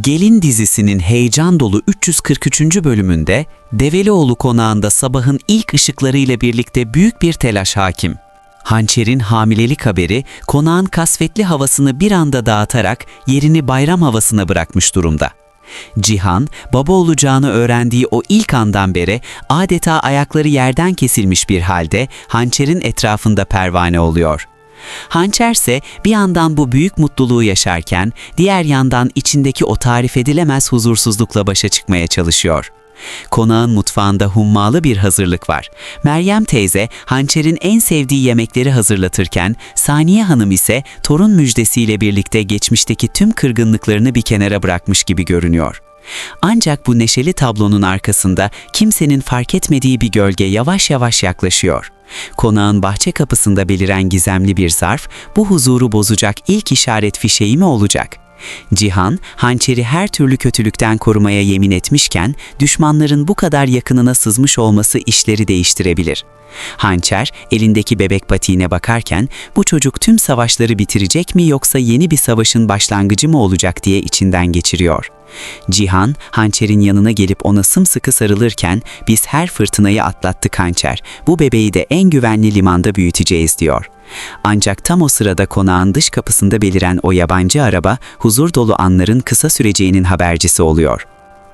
Gelin dizisinin heyecan dolu 343. bölümünde Develioğlu konağında sabahın ilk ışıklarıyla birlikte büyük bir telaş hakim. Hançer'in hamilelik haberi konağın kasvetli havasını bir anda dağıtarak yerini bayram havasına bırakmış durumda. Cihan, baba olacağını öğrendiği o ilk andan beri adeta ayakları yerden kesilmiş bir halde hançerin etrafında pervane oluyor. Hançer ise bir yandan bu büyük mutluluğu yaşarken diğer yandan içindeki o tarif edilemez huzursuzlukla başa çıkmaya çalışıyor. Konağın mutfağında hummalı bir hazırlık var. Meryem teyze Hançer'in en sevdiği yemekleri hazırlatırken Saniye Hanım ise torun müjdesiyle birlikte geçmişteki tüm kırgınlıklarını bir kenara bırakmış gibi görünüyor. Ancak bu neşeli tablonun arkasında kimsenin fark etmediği bir gölge yavaş yavaş yaklaşıyor. Konağın bahçe kapısında beliren gizemli bir zarf bu huzuru bozacak ilk işaret fişeği mi olacak? Cihan, hançeri her türlü kötülükten korumaya yemin etmişken düşmanların bu kadar yakınına sızmış olması işleri değiştirebilir. Hançer elindeki bebek patiğine bakarken bu çocuk tüm savaşları bitirecek mi yoksa yeni bir savaşın başlangıcı mı olacak diye içinden geçiriyor. Cihan, hançerin yanına gelip ona sımsıkı sarılırken biz her fırtınayı atlattık hançer. Bu bebeği de en güvenli limanda büyüteceğiz diyor. Ancak tam o sırada konağın dış kapısında beliren o yabancı araba huzur dolu anların kısa süreceğinin habercisi oluyor.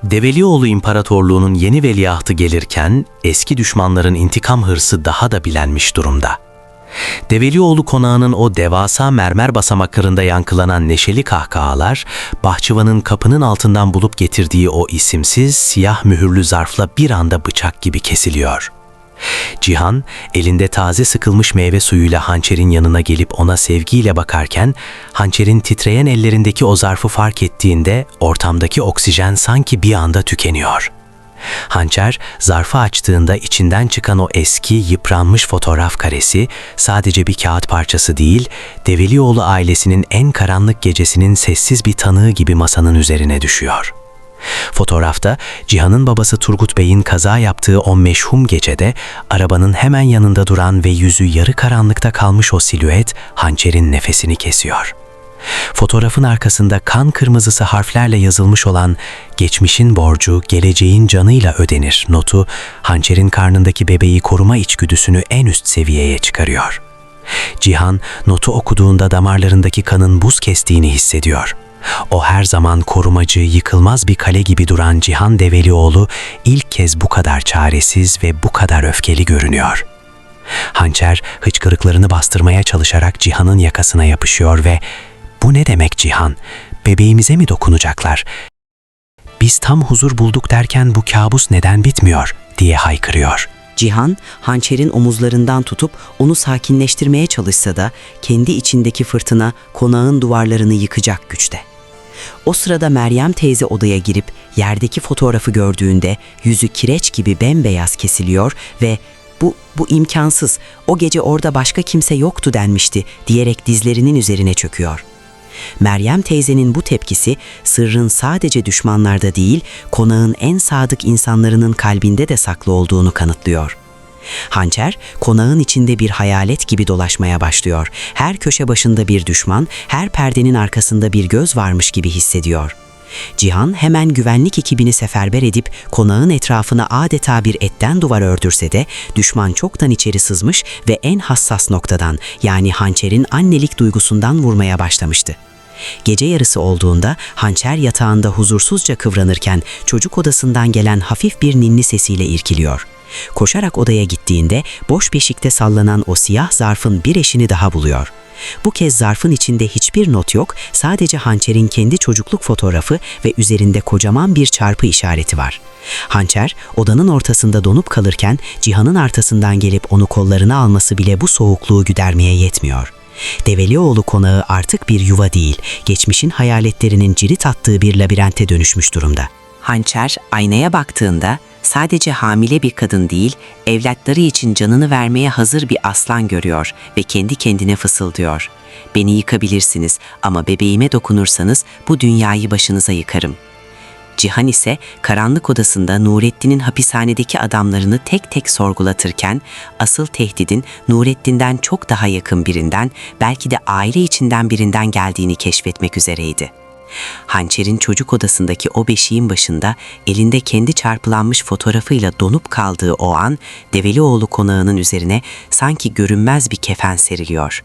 Develioğlu İmparatorluğu'nun yeni veliahtı gelirken eski düşmanların intikam hırsı daha da bilenmiş durumda. Develioğlu konağının o devasa mermer basamaklarında yankılanan neşeli kahkahalar, bahçıvanın kapının altından bulup getirdiği o isimsiz siyah mühürlü zarfla bir anda bıçak gibi kesiliyor. Cihan, elinde taze sıkılmış meyve suyuyla hançerin yanına gelip ona sevgiyle bakarken, hançerin titreyen ellerindeki o zarfı fark ettiğinde ortamdaki oksijen sanki bir anda tükeniyor. Hançer, zarfı açtığında içinden çıkan o eski, yıpranmış fotoğraf karesi sadece bir kağıt parçası değil, Develioğlu ailesinin en karanlık gecesinin sessiz bir tanığı gibi masanın üzerine düşüyor.'' Fotoğrafta Cihan'ın babası Turgut Bey'in kaza yaptığı o meşhum gecede arabanın hemen yanında duran ve yüzü yarı karanlıkta kalmış o silüet hançerin nefesini kesiyor. Fotoğrafın arkasında kan kırmızısı harflerle yazılmış olan geçmişin borcu geleceğin canıyla ödenir notu hançerin karnındaki bebeği koruma içgüdüsünü en üst seviyeye çıkarıyor. Cihan notu okuduğunda damarlarındaki kanın buz kestiğini hissediyor.'' O her zaman korumacı, yıkılmaz bir kale gibi duran Cihan Develioğlu ilk kez bu kadar çaresiz ve bu kadar öfkeli görünüyor. Hançer hıçkırıklarını bastırmaya çalışarak Cihan'ın yakasına yapışıyor ve ''Bu ne demek Cihan? Bebeğimize mi dokunacaklar? Biz tam huzur bulduk derken bu kabus neden bitmiyor?'' diye haykırıyor.'' Cihan, hançerin omuzlarından tutup onu sakinleştirmeye çalışsa da kendi içindeki fırtına konağın duvarlarını yıkacak güçte. O sırada Meryem teyze odaya girip yerdeki fotoğrafı gördüğünde yüzü kireç gibi bembeyaz kesiliyor ve bu, bu imkansız, o gece orada başka kimse yoktu denmişti diyerek dizlerinin üzerine çöküyor. Meryem teyzenin bu tepkisi sırrın sadece düşmanlarda değil, konağın en sadık insanlarının kalbinde de saklı olduğunu kanıtlıyor. Hançer, konağın içinde bir hayalet gibi dolaşmaya başlıyor. Her köşe başında bir düşman, her perdenin arkasında bir göz varmış gibi hissediyor. Cihan hemen güvenlik ekibini seferber edip konağın etrafına adeta bir etten duvar ördürse de düşman çoktan içeri sızmış ve en hassas noktadan yani hançerin annelik duygusundan vurmaya başlamıştı. Gece yarısı olduğunda hançer yatağında huzursuzca kıvranırken çocuk odasından gelen hafif bir ninni sesiyle irkiliyor. Koşarak odaya gittiğinde boş beşikte sallanan o siyah zarfın bir eşini daha buluyor. Bu kez zarfın içinde hiçbir not yok, sadece hançerin kendi çocukluk fotoğrafı ve üzerinde kocaman bir çarpı işareti var. Hançer odanın ortasında donup kalırken Cihan'ın arkasından gelip onu kollarına alması bile bu soğukluğu güdermeye yetmiyor.'' Develioğlu konağı artık bir yuva değil, geçmişin hayaletlerinin cirit attığı bir labirente dönüşmüş durumda. Hançer aynaya baktığında sadece hamile bir kadın değil, evlatları için canını vermeye hazır bir aslan görüyor ve kendi kendine fısıldıyor. Beni yıkabilirsiniz ama bebeğime dokunursanız bu dünyayı başınıza yıkarım.'' Cihan ise karanlık odasında Nurettin'in hapishanedeki adamlarını tek tek sorgulatırken asıl tehdidin Nurettin'den çok daha yakın birinden belki de aile içinden birinden geldiğini keşfetmek üzereydi. Hançer'in çocuk odasındaki o beşiğin başında elinde kendi çarpılanmış fotoğrafıyla donup kaldığı o an Develioğlu konağının üzerine sanki görünmez bir kefen seriliyor.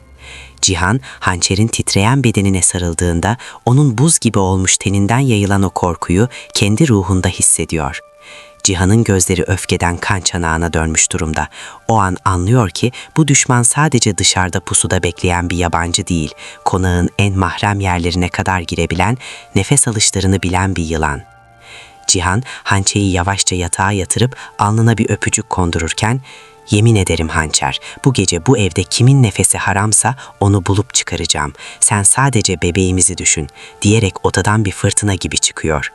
Cihan, hançerin titreyen bedenine sarıldığında onun buz gibi olmuş teninden yayılan o korkuyu kendi ruhunda hissediyor. Cihan'ın gözleri öfkeden kan çanağına dönmüş durumda. O an anlıyor ki bu düşman sadece dışarıda pusuda bekleyen bir yabancı değil, konağın en mahrem yerlerine kadar girebilen, nefes alışlarını bilen bir yılan. Cihan hançeyi yavaşça yatağa yatırıp alnına bir öpücük kondururken Yemin ederim hançer, bu gece bu evde kimin nefesi haramsa onu bulup çıkaracağım. Sen sadece bebeğimizi düşün, diyerek odadan bir fırtına gibi çıkıyor.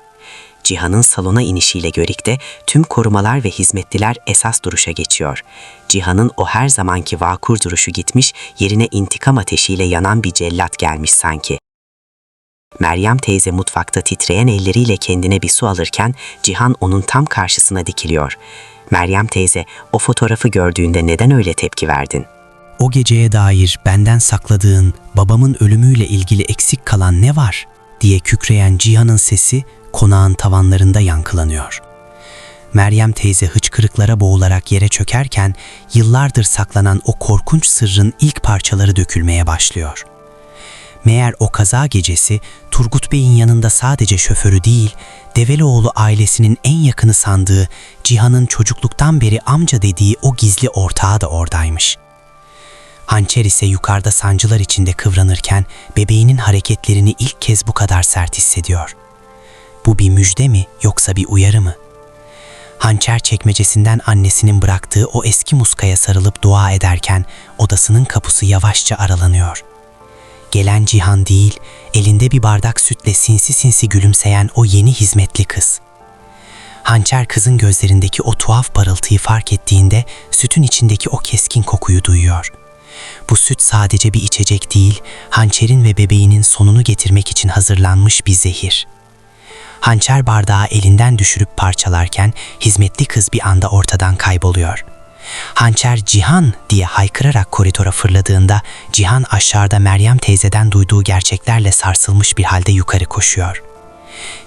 Cihan'ın salona inişiyle görükte tüm korumalar ve hizmetliler esas duruşa geçiyor. Cihan'ın o her zamanki vakur duruşu gitmiş, yerine intikam ateşiyle yanan bir cellat gelmiş sanki. Meryem teyze mutfakta titreyen elleriyle kendine bir su alırken Cihan onun tam karşısına dikiliyor. Meryem teyze o fotoğrafı gördüğünde neden öyle tepki verdin? O geceye dair benden sakladığın babamın ölümüyle ilgili eksik kalan ne var diye kükreyen Cihan'ın sesi konağın tavanlarında yankılanıyor. Meryem teyze hıçkırıklara boğularak yere çökerken yıllardır saklanan o korkunç sırrın ilk parçaları dökülmeye başlıyor. Meğer o kaza gecesi Turgut Bey'in yanında sadece şoförü değil, Develioğlu ailesinin en yakını sandığı Cihan'ın çocukluktan beri amca dediği o gizli ortağı da oradaymış. Hançer ise yukarıda sancılar içinde kıvranırken bebeğinin hareketlerini ilk kez bu kadar sert hissediyor. Bu bir müjde mi yoksa bir uyarı mı? Hançer çekmecesinden annesinin bıraktığı o eski muskaya sarılıp dua ederken odasının kapısı yavaşça aralanıyor. Gelen Cihan değil, elinde bir bardak sütle sinsi sinsi gülümseyen o yeni hizmetli kız. Hançer kızın gözlerindeki o tuhaf parıltıyı fark ettiğinde sütün içindeki o keskin kokuyu duyuyor. Bu süt sadece bir içecek değil, hançerin ve bebeğinin sonunu getirmek için hazırlanmış bir zehir. Hançer bardağı elinden düşürüp parçalarken hizmetli kız bir anda ortadan kayboluyor. Hançer Cihan diye haykırarak koridora fırladığında Cihan aşağıda Meryem teyzeden duyduğu gerçeklerle sarsılmış bir halde yukarı koşuyor.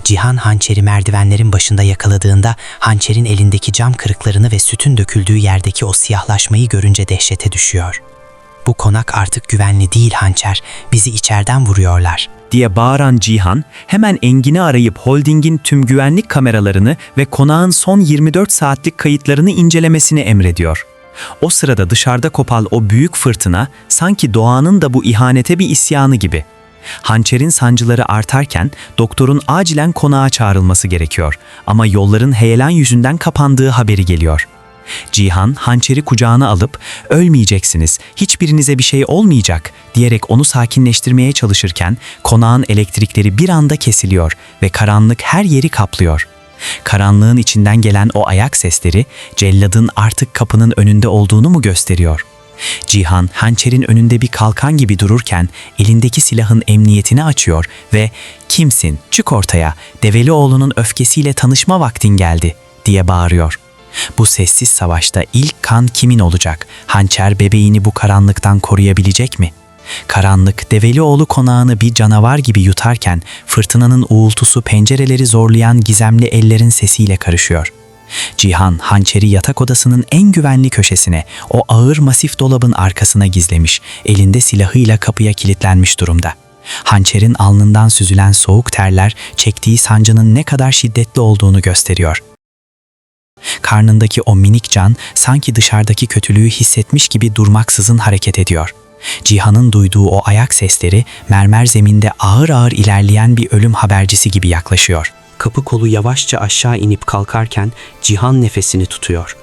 Cihan hançeri merdivenlerin başında yakaladığında hançerin elindeki cam kırıklarını ve sütün döküldüğü yerdeki o siyahlaşmayı görünce dehşete düşüyor. Bu konak artık güvenli değil hançer, bizi içeriden vuruyorlar.'' Diye bağıran Cihan hemen Engin'i arayıp holdingin tüm güvenlik kameralarını ve konağın son 24 saatlik kayıtlarını incelemesini emrediyor. O sırada dışarıda kopal o büyük fırtına sanki doğanın da bu ihanete bir isyanı gibi. Hançerin sancıları artarken doktorun acilen konağa çağrılması gerekiyor ama yolların heyelan yüzünden kapandığı haberi geliyor. Cihan hançeri kucağına alıp ölmeyeceksiniz, hiçbirinize bir şey olmayacak diyerek onu sakinleştirmeye çalışırken konağın elektrikleri bir anda kesiliyor ve karanlık her yeri kaplıyor. Karanlığın içinden gelen o ayak sesleri celladın artık kapının önünde olduğunu mu gösteriyor? Cihan hançerin önünde bir kalkan gibi dururken elindeki silahın emniyetini açıyor ve "Kimsin? Çık ortaya. Develioğlu'nun öfkesiyle tanışma vaktin geldi." diye bağırıyor. Bu sessiz savaşta ilk kan kimin olacak? Hançer bebeğini bu karanlıktan koruyabilecek mi? Karanlık Develioğlu konağını bir canavar gibi yutarken fırtınanın uğultusu pencereleri zorlayan gizemli ellerin sesiyle karışıyor. Cihan hançeri yatak odasının en güvenli köşesine, o ağır masif dolabın arkasına gizlemiş, elinde silahıyla kapıya kilitlenmiş durumda. Hançerin alnından süzülen soğuk terler çektiği sancının ne kadar şiddetli olduğunu gösteriyor. Karnındaki o minik can sanki dışarıdaki kötülüğü hissetmiş gibi durmaksızın hareket ediyor. Cihan'ın duyduğu o ayak sesleri mermer zeminde ağır ağır ilerleyen bir ölüm habercisi gibi yaklaşıyor. Kapı kolu yavaşça aşağı inip kalkarken Cihan nefesini tutuyor.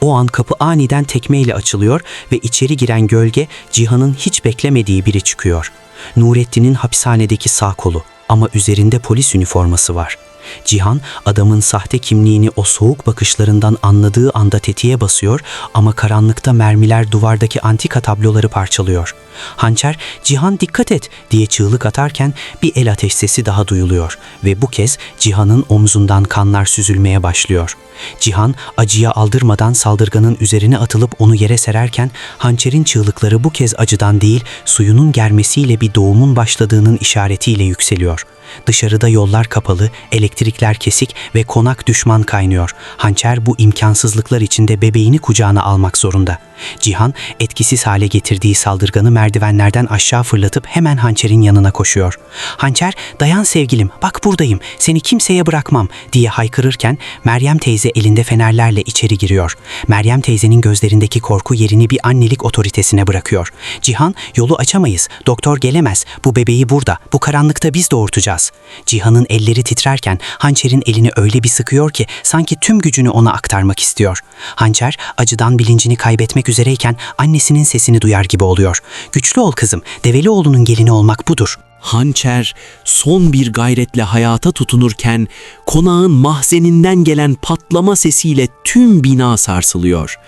O an kapı aniden tekmeyle açılıyor ve içeri giren gölge Cihan'ın hiç beklemediği biri çıkıyor. Nurettin'in hapishanedeki sağ kolu ama üzerinde polis üniforması var. Cihan adamın sahte kimliğini o soğuk bakışlarından anladığı anda tetiğe basıyor ama karanlıkta mermiler duvardaki antika tabloları parçalıyor. Hançer Cihan dikkat et diye çığlık atarken bir el ateş sesi daha duyuluyor ve bu kez Cihan'ın omzundan kanlar süzülmeye başlıyor. Cihan acıya aldırmadan saldırganın üzerine atılıp onu yere sererken hançerin çığlıkları bu kez acıdan değil suyunun germesiyle bir doğumun başladığının işaretiyle yükseliyor. Dışarıda yollar kapalı, elektrikler kesik ve konak düşman kaynıyor. Hançer bu imkansızlıklar içinde bebeğini kucağına almak zorunda. Cihan etkisiz hale getirdiği saldırganı merdivenlerden aşağı fırlatıp hemen hançerin yanına koşuyor. Hançer dayan sevgilim bak buradayım seni kimseye bırakmam diye haykırırken Meryem teyze elinde fenerlerle içeri giriyor. Meryem teyzenin gözlerindeki korku yerini bir annelik otoritesine bırakıyor. Cihan yolu açamayız doktor gelemez bu bebeği burada bu karanlıkta biz doğurtacağız. Cihan'ın elleri titrerken hançerin elini öyle bir sıkıyor ki sanki tüm gücünü ona aktarmak istiyor. Hançer acıdan bilincini kaybetmek üzereyken annesinin sesini duyar gibi oluyor. Güçlü ol kızım, Develioğlu'nun gelini olmak budur. Hançer son bir gayretle hayata tutunurken konağın mahzeninden gelen patlama sesiyle tüm bina sarsılıyor.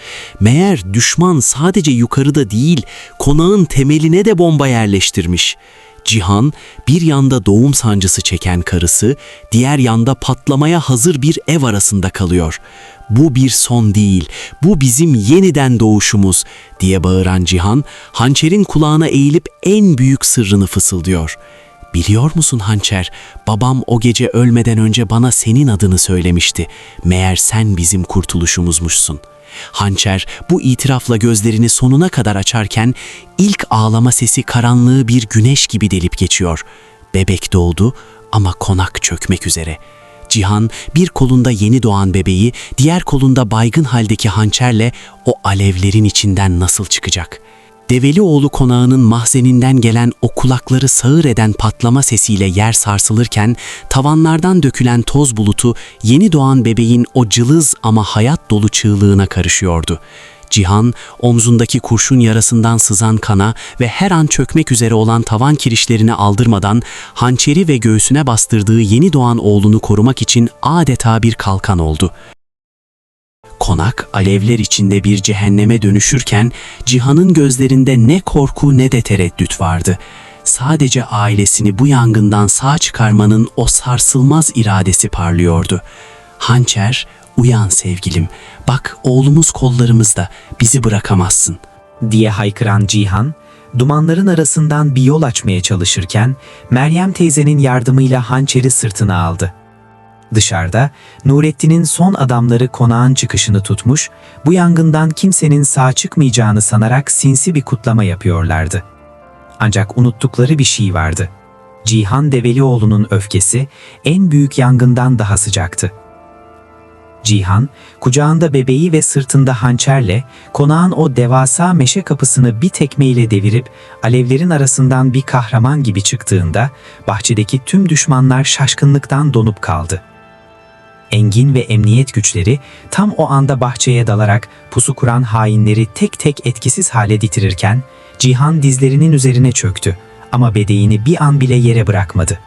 Meğer düşman sadece yukarıda değil konağın temeline de bomba yerleştirmiş. Cihan bir yanda doğum sancısı çeken karısı, diğer yanda patlamaya hazır bir ev arasında kalıyor. Bu bir son değil, bu bizim yeniden doğuşumuz diye bağıran Cihan, hançerin kulağına eğilip en büyük sırrını fısıldıyor. Biliyor musun hançer, babam o gece ölmeden önce bana senin adını söylemişti. Meğer sen bizim kurtuluşumuzmuşsun.'' Hançer bu itirafla gözlerini sonuna kadar açarken ilk ağlama sesi karanlığı bir güneş gibi delip geçiyor. Bebek doğdu ama konak çökmek üzere. Cihan bir kolunda yeni doğan bebeği, diğer kolunda baygın haldeki hançerle o alevlerin içinden nasıl çıkacak? Develioğlu konağının mahzeninden gelen o kulakları sağır eden patlama sesiyle yer sarsılırken tavanlardan dökülen toz bulutu yeni doğan bebeğin o cılız ama hayat dolu çığlığına karışıyordu. Cihan, omzundaki kurşun yarasından sızan kana ve her an çökmek üzere olan tavan kirişlerini aldırmadan hançeri ve göğsüne bastırdığı yeni doğan oğlunu korumak için adeta bir kalkan oldu. Konak alevler içinde bir cehenneme dönüşürken Cihan'ın gözlerinde ne korku ne de tereddüt vardı. Sadece ailesini bu yangından sağ çıkarmanın o sarsılmaz iradesi parlıyordu. Hançer, uyan sevgilim. Bak oğlumuz kollarımızda. Bizi bırakamazsın. diye haykıran Cihan, dumanların arasından bir yol açmaya çalışırken Meryem teyzenin yardımıyla hançeri sırtına aldı. Dışarıda Nurettin'in son adamları konağın çıkışını tutmuş, bu yangından kimsenin sağ çıkmayacağını sanarak sinsi bir kutlama yapıyorlardı. Ancak unuttukları bir şey vardı. Cihan Develioğlu'nun öfkesi en büyük yangından daha sıcaktı. Cihan, kucağında bebeği ve sırtında hançerle konağın o devasa meşe kapısını bir tekmeyle devirip alevlerin arasından bir kahraman gibi çıktığında bahçedeki tüm düşmanlar şaşkınlıktan donup kaldı. Engin ve emniyet güçleri tam o anda bahçeye dalarak pusu kuran hainleri tek tek etkisiz hale getirirken Cihan dizlerinin üzerine çöktü ama bedeğini bir an bile yere bırakmadı.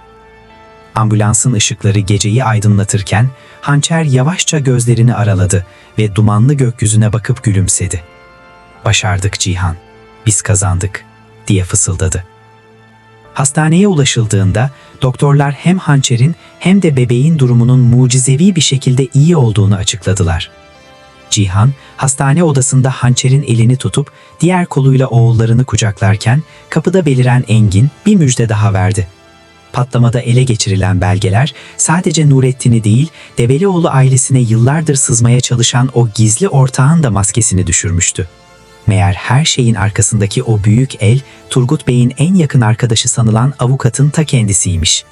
Ambulansın ışıkları geceyi aydınlatırken hançer yavaşça gözlerini araladı ve dumanlı gökyüzüne bakıp gülümsedi. Başardık Cihan, biz kazandık diye fısıldadı. Hastaneye ulaşıldığında doktorlar hem hançerin hem de bebeğin durumunun mucizevi bir şekilde iyi olduğunu açıkladılar. Cihan, hastane odasında hançerin elini tutup diğer koluyla oğullarını kucaklarken kapıda beliren Engin bir müjde daha verdi. Patlamada ele geçirilen belgeler sadece Nurettin'i değil, Develioğlu ailesine yıllardır sızmaya çalışan o gizli ortağın da maskesini düşürmüştü. Meğer her şeyin arkasındaki o büyük el, Turgut Bey'in en yakın arkadaşı sanılan avukatın ta kendisiymiş.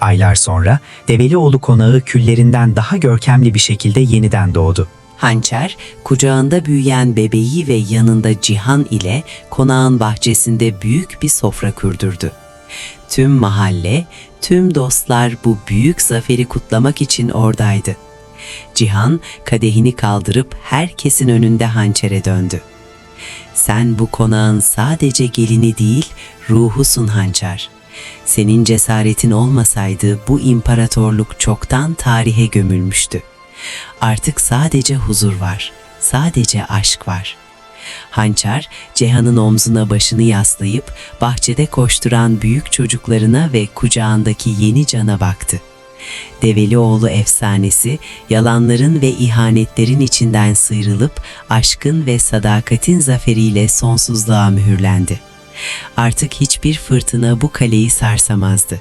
Aylar sonra Develioğlu konağı küllerinden daha görkemli bir şekilde yeniden doğdu. Hançer, kucağında büyüyen bebeği ve yanında Cihan ile konağın bahçesinde büyük bir sofra kürdürdü. Tüm mahalle, tüm dostlar bu büyük zaferi kutlamak için oradaydı. Cihan kadehini kaldırıp herkesin önünde hançere döndü. Sen bu konağın sadece gelini değil, ruhusun hançer. Senin cesaretin olmasaydı bu imparatorluk çoktan tarihe gömülmüştü. Artık sadece huzur var, sadece aşk var. Hançer, Cihan'ın omzuna başını yaslayıp bahçede koşturan büyük çocuklarına ve kucağındaki yeni cana baktı. Develioğlu efsanesi yalanların ve ihanetlerin içinden sıyrılıp aşkın ve sadakatin zaferiyle sonsuzluğa mühürlendi. Artık hiçbir fırtına bu kaleyi sarsamazdı.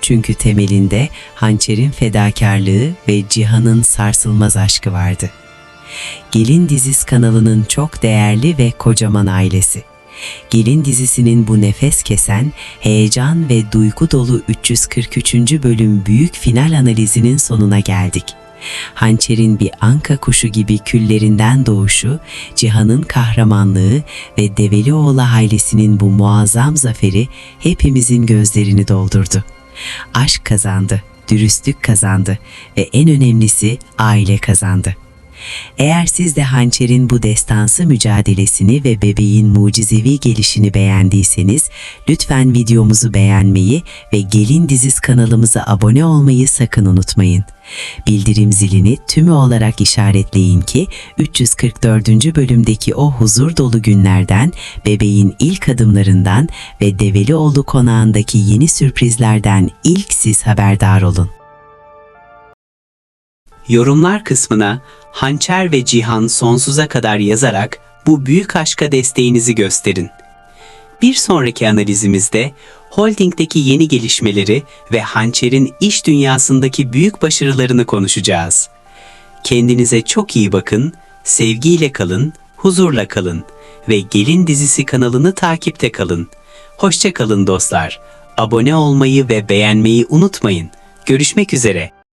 Çünkü temelinde hançerin fedakarlığı ve cihanın sarsılmaz aşkı vardı. Gelin Diziz kanalının çok değerli ve kocaman ailesi. Gelin dizisinin bu nefes kesen, heyecan ve duygu dolu 343. bölüm büyük final analizinin sonuna geldik. Hançer'in bir anka kuşu gibi küllerinden doğuşu, Cihan'ın kahramanlığı ve Develioğlu ailesinin bu muazzam zaferi hepimizin gözlerini doldurdu. Aşk kazandı, dürüstlük kazandı ve en önemlisi aile kazandı. Eğer siz de hançerin bu destansı mücadelesini ve bebeğin mucizevi gelişini beğendiyseniz lütfen videomuzu beğenmeyi ve Gelin Diziz kanalımıza abone olmayı sakın unutmayın. Bildirim zilini tümü olarak işaretleyin ki 344. bölümdeki o huzur dolu günlerden, bebeğin ilk adımlarından ve Develioğlu konağındaki yeni sürprizlerden ilk siz haberdar olun. Yorumlar kısmına Hançer ve Cihan sonsuza kadar yazarak bu büyük aşka desteğinizi gösterin. Bir sonraki analizimizde holdingdeki yeni gelişmeleri ve Hançer'in iş dünyasındaki büyük başarılarını konuşacağız. Kendinize çok iyi bakın, sevgiyle kalın, huzurla kalın ve Gelin Dizisi kanalını takipte kalın. Hoşça kalın dostlar. Abone olmayı ve beğenmeyi unutmayın. Görüşmek üzere.